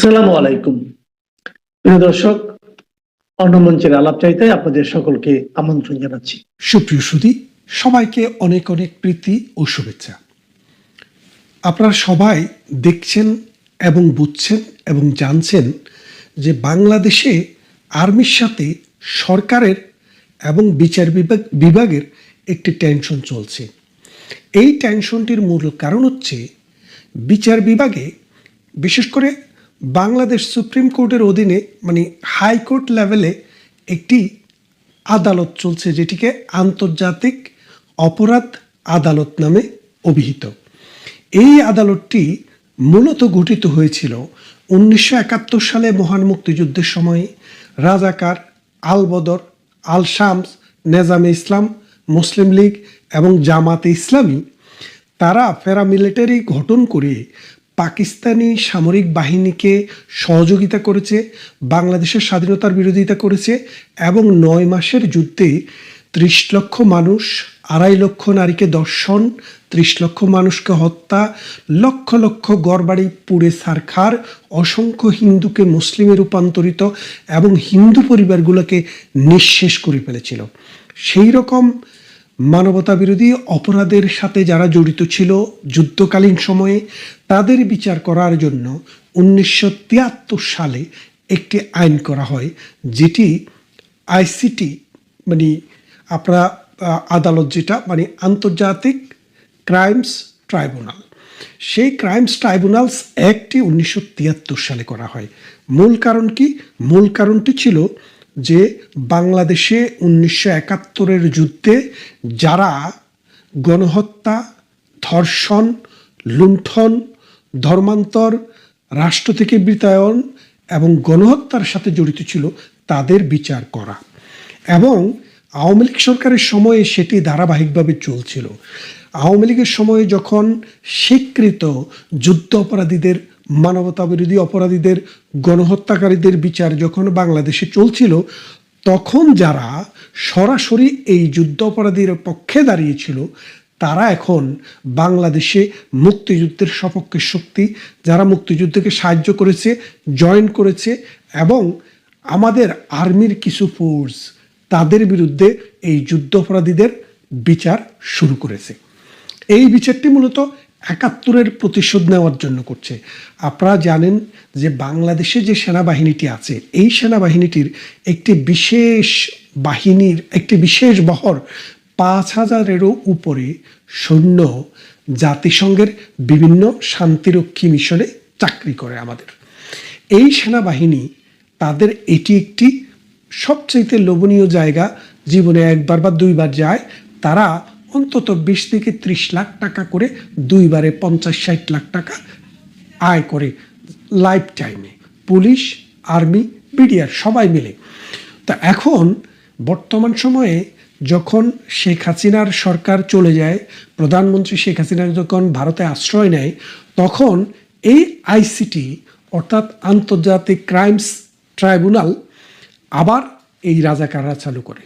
আসসালামু আলাইকুম। প্রিয় দর্শক, অন্য মঞ্চের আলাপ চাইতে আপনাদের সকলকে আমন্ত্রণ জানাচ্ছি। সুপ্রিয় সুদী সবাইকে অনেক অনেক প্রীতি ও শুভেচ্ছা। আপনারা সবাই দেখছেন এবং বুঝছেন এবং জানছেন যে বাংলাদেশে আর্মির সাথে সরকারের এবং বিচার বিভাগ বিভাগের একটি টেনশন চলছে। এই টেনশনটির মূল কারণ হচ্ছে বিচার বিভাগে, বিশেষ করে বাংলাদেশ সুপ্রিম কোর্টের অধীনে মানে হাইকোর্ট লেভেলে একটি আদালত চলছে, যেটিকে আন্তর্জাতিক অপরাধ আদালত নামে অভিহিত। এই আদালতটি মূলত গঠিত হয়েছিল উনিশশো একাত্তর সালে মহান মুক্তিযুদ্ধের সময়। রাজাকার আল বদর আল শামস নেজামে ইসলাম, মুসলিম লীগ এবং জামাতে ইসলামী, তারা প্যারামিলিটারি গঠন করে পাকিস্তানি সামরিক বাহিনীকে সহযোগিতা করেছে, বাংলাদেশের স্বাধীনতার বিরোধিতা করেছে এবং নয় মাসের যুদ্ধে ত্রিশ লক্ষ মানুষ, আড়াই লক্ষ নারীকে দর্শন ত্রিশ লক্ষ মানুষকে হত্যা, লক্ষ লক্ষ গড়বাড়ি পুড়ে সারখার, অসংখ্য হিন্দুকে মুসলিমে রূপান্তরিত এবং হিন্দু পরিবারগুলোকে নিঃশেষ করে ফেলেছিল। সেই রকম মানবতা বিরোধী অপরাধের সাথে যারা জড়িত ছিল যুদ্ধকালীন সময়ে, তাদের বিচার করার জন্য উনিশশো তিয়াত্তর সালে একটি আইন করা হয়, যেটি আইসিটি মানে আপনারা আদালত যেটা মানে আন্তর্জাতিক ক্রাইমস ট্রাইব্যুনাল। সেই ক্রাইমস ট্রাইব্যুনালস অ্যাক্টটি উনিশশো সালে করা হয়। মূল কারণ কি? মূল কারণটি ছিল যে বাংলাদেশে উনিশশো একাত্তরের যুদ্ধে যারা গণহত্যা, ধর্ষণ, লুণ্ঠন, ধর্মান্তর, রাষ্ট্র থেকে বিতায়ন এবং গণহত্যার সাথে জড়িত ছিল, তাদের বিচার করা। এবং আওয়ামী লীগ সরকারের সময়ে সেটি ধারাবাহিকভাবে চলছিল। আওয়ামী লীগের সময়ে যখন স্বীকৃত যুদ্ধ অপরাধীদের মানবতা বিরোধী অপরাধীদের, গণহত্যাকারীদের বিচার যখন বাংলাদেশে চলছিল, তখন যারা সরাসরি এই যুদ্ধ অপরাধীর পক্ষে দাঁড়িয়েছিল, তারা এখন বাংলাদেশে মুক্তিযুদ্ধের সপক্ষে শক্তি, যারা মুক্তিযুদ্ধকে সাহায্য করেছে, জয়েন করেছে এবং আমাদের আর্মির কিছু ফোর্স তাদের বিরুদ্ধে এই যুদ্ধ অপরাধীদের বিচার শুরু করেছে। এই বিচারটি মূলত একাত্তরের প্রতিশোধ নেওয়ার জন্য করছে। আপনারা জানেন যে বাংলাদেশে যে সেনাবাহিনীটি আছে, এই সেনাবাহিনীটির একটি বিশেষ বাহিনীর, একটি বিশেষ বহর পাঁচ হাজারেরও উপরে সৈন্য জাতিসংঘের বিভিন্ন শান্তিরক্ষী মিশনে চাকরি করে আমাদের। এই সেনাবাহিনী তাদের এটি একটি সবচেয়ে লোভনীয় জায়গা। জীবনে একবার বা দুইবার যায়, তারা অন্তত বিশ থেকে ত্রিশ লাখ টাকা করে দুইবারে পঞ্চাশ ষাট লাখ টাকা আয় করে লাইফ টাইমে। পুলিশ, আর্মি বিডিআর সবাই মিলে। তা এখন বর্তমান সময়ে যখন শেখ হাসিনার সরকার চলে যায়, প্রধানমন্ত্রী শেখ হাসিনা যখন ভারতে আশ্রয় নেয়, তখন এই আইসিটি, অর্থাৎ আন্তর্জাতিক ক্রাইমস ট্রাইব্যুনাল, আবার এই রাজাকাররা চালু করে।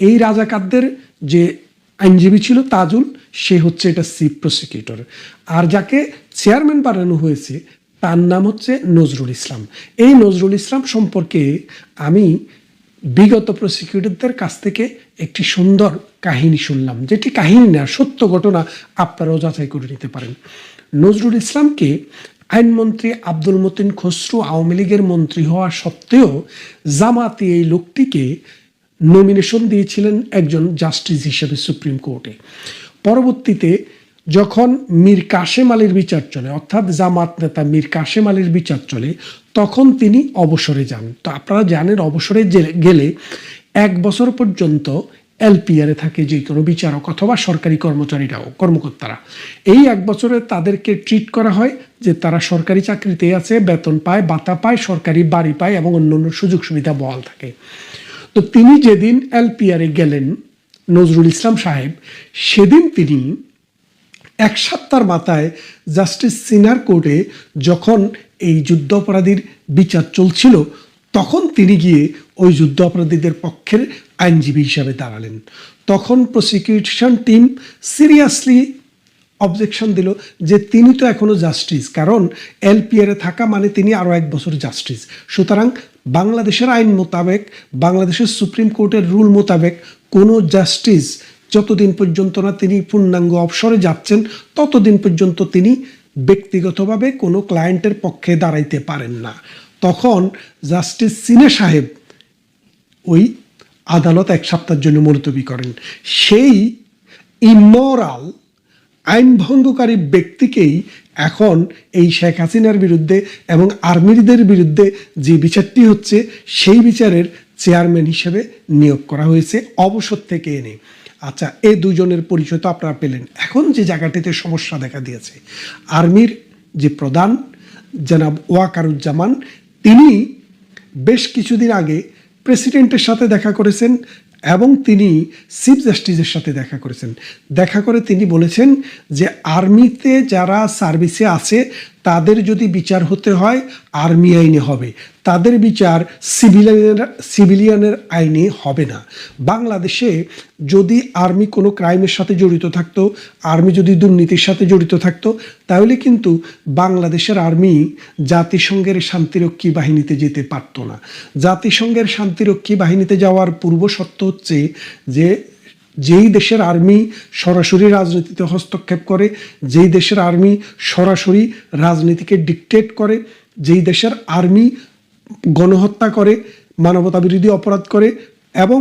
এই রাজাকারদের যে আইনজীবী ছিল তাজুল, সে হচ্ছে এটা চিফ প্রসিকিউটর আর যাকে চেয়ারম্যান বানানো হয়েছে, তার নাম হচ্ছে নজরুল ইসলাম। এই নজরুল ইসলাম সম্পর্কে আমি বিগত প্রসিকিউটরদের কাছ থেকে একটি সুন্দর কাহিনী শুনলাম, যেটি কাহিনী না, সত্য ঘটনা আপনারাও যাচাই করে নিতে পারেন। নজরুল ইসলামকে আইনমন্ত্রী আব্দুল মতিন খসরু আওয়ামী লীগের মন্ত্রী হওয়া সত্ত্বেও জামাতি এই লোকটিকে নমিনেশন দিয়েছিলেন একজন জাস্টিস হিসেবে সুপ্রিম কোর্টে পরবর্তীতে যখন মীর কাশেম আলীর বিচার চলে, অর্থাৎ জামাত নেতা মীর কাশেম আলীর বিচার চলে, তখন তিনি অবসরে যান। তো আপনারা জানেন অবসরে গেলে এক বছর পর্যন্ত এলপিআরে থাকে যে কোনো বিচারক অথবা সরকারি কর্মচারীরাও, কর্মকর্তারা। এই এক বছরে তাদেরকে ট্রিট করা হয় যে তারা সরকারি চাকরিতে আছে, বেতন পায়, ভাতা পায়, সরকারি বাড়ি পায় এবং অন্যান্য সুযোগ সুবিধা বহাল থাকে। তো তিনি যেদিন এলপিআরে গেলেন, নজরুল ইসলাম সাহেব, সেদিন তিনি এক সপ্তাহের মাথায় জাস্টিস সিনার কোর্টে যখন এই যুদ্ধ অপরাধীর বিচার চলছিল, তখন তিনি গিয়ে ওই যুদ্ধ অপরাধীদের পক্ষের আইনজীবী হিসাবে দাঁড়ালেন। তখন প্রসিকিউশন টিম সিরিয়াসলি অবজেকশন দিল যে তিনি তো এখনও জাস্টিস কারণ এলপিআরে থাকা মানে তিনি আরও এক বছর জাস্টিস সুতরাং বাংলাদেশের আইন মোতাবেক, বাংলাদেশের সুপ্রিম কোর্টের রুল মোতাবেক কোনো জাস্টিস যতদিন পর্যন্ত না তিনি পূর্ণাঙ্গ অবসরে যাচ্ছেন, ততদিন পর্যন্ত তিনি ব্যক্তিগতভাবে কোনো ক্লায়েন্টের পক্ষে দাঁড়াইতে পারেন না। তখন জাস্টিস সিনে সাহেব ওই আদালত এক সপ্তাহের জন্য মুলতবি করেন। সেই ইমোরাল আইন ভঙ্গকারী ব্যক্তিকেই এখন এই শেখ হাসিনার বিরুদ্ধে এবং আর্মিদের বিরুদ্ধে যে বিচারটি হচ্ছে, সেই বিচারের চেয়ারম্যান হিসেবে নিয়োগ করা হয়েছে অবসর থেকে এনে। আচ্ছা এই দুজনের পরিচয় তো আপনারা পেলেন। এখন যে জায়গাটিতে সমস্যা দেখা দিয়েছে, আর্মির যে প্রধান জনাব ওয়াকারুজ্জামান, তিনি বেশ কিছুদিন আগে প্রেসিডেন্টের সাথে দেখা করেছেন। এবং তিনি চিফ জাস্টিসের সাথে দেখা করেছেন। দেখা করে তিনি বলেছেন যে আর্মিতে যারা সার্ভিসে আছে তাদের যদি বিচার হতে হয়, আর্মি আইনে হবে। তাদের বিচার সিভিলিয়ানের সিভিলিয়ানের আইনে হবে না। বাংলাদেশে যদি আর্মি কোনো ক্রাইমের সাথে জড়িত থাকতো, আর্মি যদি দুর্নীতির সাথে জড়িত থাকতো, তাহলে কিন্তু বাংলাদেশের আর্মি জাতিসংঘের শান্তিরক্ষী বাহিনীতে যেতে পারতো না। জাতিসংঘের শান্তিরক্ষী বাহিনীতে যাওয়ার পূর্ব শর্ত হচ্ছে যে যেই দেশের আর্মি সরাসরি রাজনীতিতে হস্তক্ষেপ করে, যেই দেশের আর্মি সরাসরি রাজনীতিকে ডিকটেট করে, যেই দেশের আর্মি গণহত্যা করে মানবতা বিরোধী অপরাধ করে এবং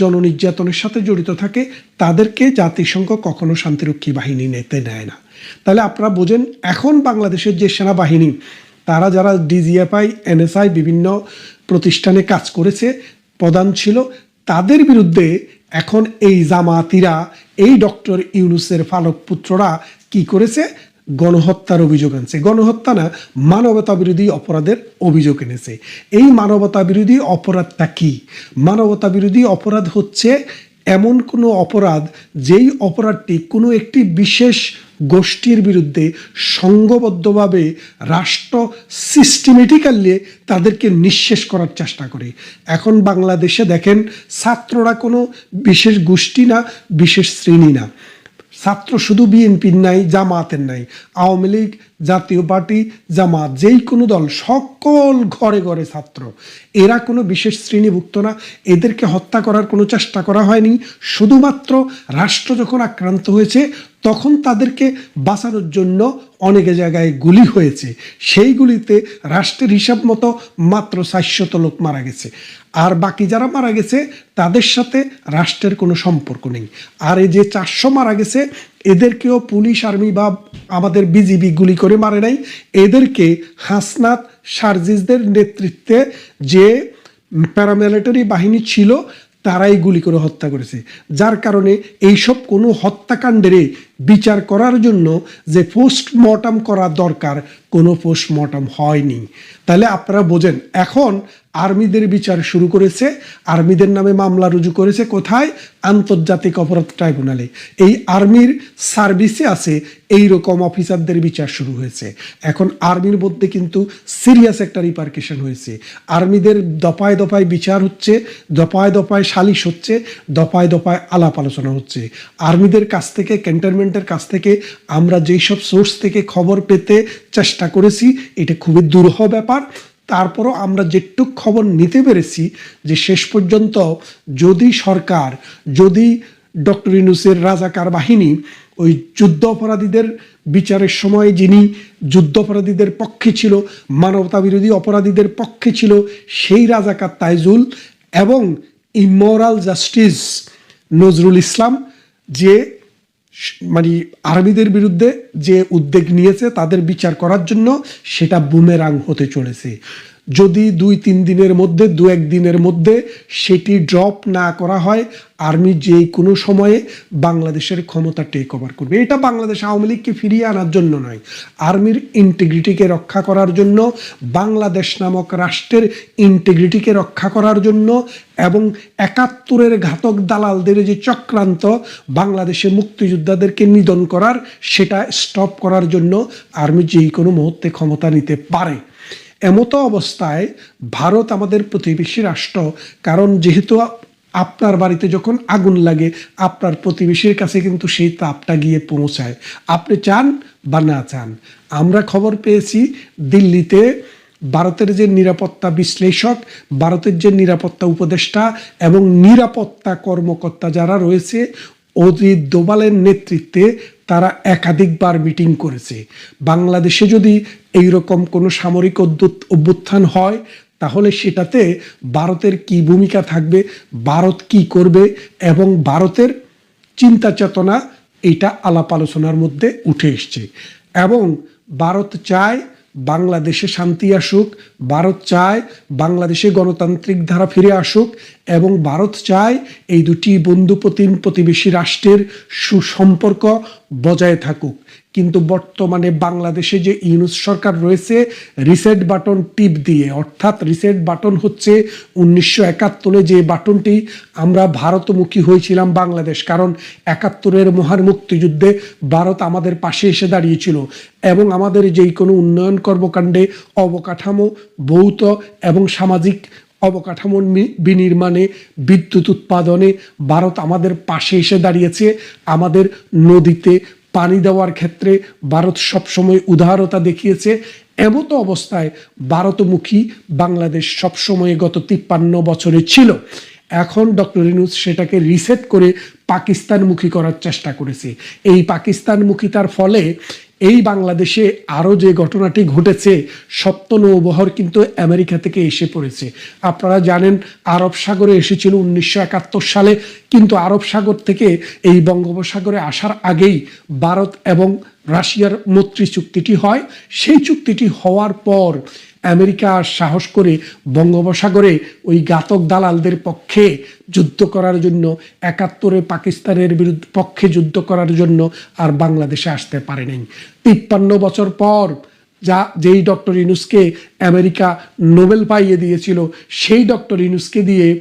জননির্যাতনের সাথে জড়িত থাকে, তাদেরকে জাতিসংঘ কখনো শান্তিরক্ষী বাহিনী নিতে নেয় না। তাহলে আপনারা বোঝেন, এখন বাংলাদেশের যে সেনাবাহিনী, তারা যারা ডিজিএফআই এনএসআই বিভিন্ন প্রতিষ্ঠানে কাজ করেছে, প্রধান ছিল, তাদের বিরুদ্ধে এখন এই জামাতিরা এই ডক্টর ইউনুসের ফালক পুত্ররা কি করেছে? গণহত্যার অভিযোগ আনছে। গণহত্যা না, মানবতা বিরোধী অপরাধের অভিযোগ এনেছে। এই মানবতা বিরোধী অপরাধটা কি? মানবতা বিরোধী অপরাধ হচ্ছে এমন কোনো অপরাধ যেই অপরাধটি কোনো একটি বিশেষ গোষ্ঠীর বিরুদ্ধে সংঘবদ্ধভাবে রাষ্ট্র সিস্টেমেটিক্যালি তাদেরকে নিঃশেষ করার চেষ্টা করে। এখন বাংলাদেশে দেখেন ছাত্ররা কোনো বিশেষ গোষ্ঠী না, বিশেষ শ্রেণি না। ছাত্র শুধু বিএনপির নাই জামাতের নাই। আওয়ামী লীগ, জাতীয় পার্টি জামাত যেই কোনো দল, সকল ঘরে ঘরে ছাত্র। এরা কোনো বিশেষ শ্রেণীভুক্ত না। এদেরকে হত্যা করার কোনো চেষ্টা করা হয়নি। শুধুমাত্র রাষ্ট্র যখন আক্রান্ত হয়েছে তখন তাদেরকে বাঁচানোর জন্য অনেক জায়গায় গুলি হয়েছে। সেই গুলিতে রাষ্ট্রের হিসাব মতো মাত্র চারশত লোক মারা গেছে। আর বাকি যারা মারা গেছে, তাদের সাথে রাষ্ট্রের কোনো সম্পর্ক নেই। আর এই যে চারশো মারা গেছে, এদেরকেও পুলিশ, আর্মি বা আমাদের বিজিবি গুলি করে মারে নাই। এদেরকে হাসনাত সার্জিসদের নেতৃত্বে যে প্যারামিলিটারি বাহিনী ছিল, তারাই গুলি করে হত্যা করেছে। যার কারণে এইসব কোনো হত্যাকাণ্ডের বিচার করার জন্য যে পোস্টমর্টম করা দরকার, কোনো পোস্টমর্টম হয়নি। তাহলে আপনারা বোঝেন, এখন আর্মিদের বিচার শুরু করেছে, আর্মিদের নামে মামলা রুজু করেছে কোথায়? আন্তর্জাতিক অপরাধ ট্রাইব্যুনালে। এই আর্মির সার্ভিসে আছে এই রকম অফিসারদের বিচার শুরু হয়েছে। এখন আর্মির মধ্যে কিন্তু সিরিয়াস একটা রিপার্কেশন হয়েছে। আর্মিদের দফায় দফায় বিচার হচ্ছে, দফায় দফায় সালিশ হচ্ছে, দফায় দফায় আলাপ আলোচনা হচ্ছে। আর্মিদের কাছ থেকে ক্যান্টনমেন্টের কাছ থেকে আমরা যেই সব সোর্স থেকে খবর পেতে চেষ্টা করেছি, এটা খুবই দুরূহ ব্যাপার। তারপরও আমরা যেটুক খবর নিতে পেরেছি যে শেষ পর্যন্ত যদি সরকার, যদি ডক্টর ইনুসের রাজাকার বাহিনী ওই যুদ্ধ অপরাধীদের বিচারের সময় যিনি যুদ্ধ অপরাধীদের পক্ষে ছিল মানবতা বিরোধী অপরাধীদের পক্ষে ছিল, সেই রাজাকার তাইজুল এবং ইমোরাল জাস্টিস নজরুল ইসলাম, যে মানে আর্মিদের বিরুদ্ধে যে উদ্যোগ নিয়েছে তাদের বিচার করার জন্য সেটা বুমেরাং হতে চলেছে। যদি দুই, তিন দিনের মধ্যে, দু এক দিনের মধ্যে সেটি ড্রপ না করা হয় আর্মি যে কোনো সময়ে বাংলাদেশের ক্ষমতা টেক ওভার করবে। এটা বাংলাদেশ আওয়ামী লীগকে ফিরিয়ে আনার জন্য নয়। আর্মির ইন্টিগ্রিটিকে রক্ষা করার জন্য, বাংলাদেশ নামক রাষ্ট্রের ইন্টিগ্রিটিকে রক্ষা করার জন্য এবং একাত্তরের ঘাতক দালালদের যে চক্রান্ত, বাংলাদেশে মুক্তিযোদ্ধাদেরকে নিধন করার, সেটা স্টপ করার জন্য আর্মি যে কোনো মুহূর্তে ক্ষমতা নিতে পারে। এমতো অবস্থায় ভারত আমাদের প্রতিবেশী রাষ্ট্র। কারণ যেহেতু আপনার বাড়িতে যখন আগুন লাগে, আপনার প্রতিবেশীর কাছে কিন্তু সেই তাপটা গিয়ে পৌঁছায়। আপনি চান বা না চান? আমরা খবর পেয়েছি দিল্লিতে ভারতের যে নিরাপত্তা বিশ্লেষক, ভারতের যে নিরাপত্তা উপদেষ্টা এবং নিরাপত্তা কর্মকর্তা যারা রয়েছে, অজিত দোবালের নেতৃত্বে তারা একাধিকবার মিটিং করেছে। বাংলাদেশে যদি এইরকম কোনো সামরিক অভ্যুত্থান হয়, তাহলে সেটাতে ভারতের কি ভূমিকা থাকবে, ভারত কি করবে এবং ভারতের চিন্তা চেতনা, এটা আলাপ আলোচনার মধ্যে উঠে এসছে। এবং ভারত চায় বাংলাদেশে শান্তি আসুক, ভারত চায় বাংলাদেশে গণতান্ত্রিক ধারা ফিরে আসুক এবং ভারত চায় এই দুটি বন্ধু প্রতিবেশী রাষ্ট্রের সুসম্পর্ক বজায় থাকুক। কিন্তু বর্তমানে বাংলাদেশে যে ইউনুস সরকার রয়েছে রিসেট বাটন টিপ দিয়ে, অর্থাৎ রিসেট বাটন হচ্ছে উনিশশো একাত্তরে যে বাটনটি আমরা ভারতমুখী হয়েছিলাম বাংলাদেশ। কারণ একাত্তরের মহান মুক্তিযুদ্ধে ভারত আমাদের পাশে এসে দাঁড়িয়েছিল এবং আমাদের যেই কোনো উন্নয়ন কর্মকাণ্ডে অবকাঠামো, ভৌত এবং সামাজিক অবকাঠামোর মি- বিনির্মাণে, বিদ্যুৎ উৎপাদনে ভারত আমাদের পাশে এসে দাঁড়িয়েছে। আমাদের নদীতে পানি দেওয়ার ক্ষেত্রে ভারত সবসময় উদারতা দেখিয়েছে। এমতো অবস্থায় ভারতমুখী বাংলাদেশ সবসময় গত তিপ্পান্ন বছরে ছিল। এখন ডক্টর ইনুস সেটাকে রিসেট করে পাকিস্তানমুখী করার চেষ্টা করেছে। এই পাকিস্তানমুখিতার ফলে এই বাংলাদেশে আরও যে ঘটনাটি ঘটেছে সপ্ত নৌবহর কিন্তু আমেরিকা থেকে এসে পড়েছে। আপনারা জানেন, আরব সাগরে এসেছিল উনিশশো একাত্তর সালে, কিন্তু আরব সাগর থেকে এই বঙ্গোপসাগরে আসার আগেই ভারত এবং রাশিয়ার মৈত্রী চুক্তিটি হয়। সেই চুক্তিটি হওয়ার পর আমেরিকা সাহস করে বঙ্গোপসাগরে ওই ঘাতক দালালদের পক্ষে যুদ্ধ করার জন্য, একাত্তরে পাকিস্তানের বিরুদ্ধে, পক্ষে যুদ্ধ করার জন্য আর বাংলাদেশে আসতে পারে নাই। তিপ্পান্ন বছর পর যা, যেই ডক্টর ইনুসকে আমেরিকা নোবেল পাইয়ে দিয়েছিল, সেই ডক্টর ইনুসকে দিয়ে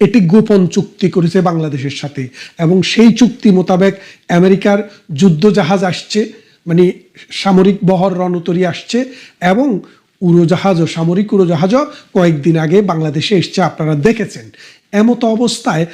এটি গোপন চুক্তি করেছে বাংলাদেশের সাথে। এবং সেই চুক্তি মোতাবেক আমেরিকার যুদ্ধ জাহাজ আসছে। মানে সামরিক বহর রণতরী আসছে এবং উড়োজাহাজও সামরিক উড়োজাহাজও কয়েকদিন আগে বাংলাদেশে এসছে, আপনারা দেখেছেন। এমতো অবস্থায়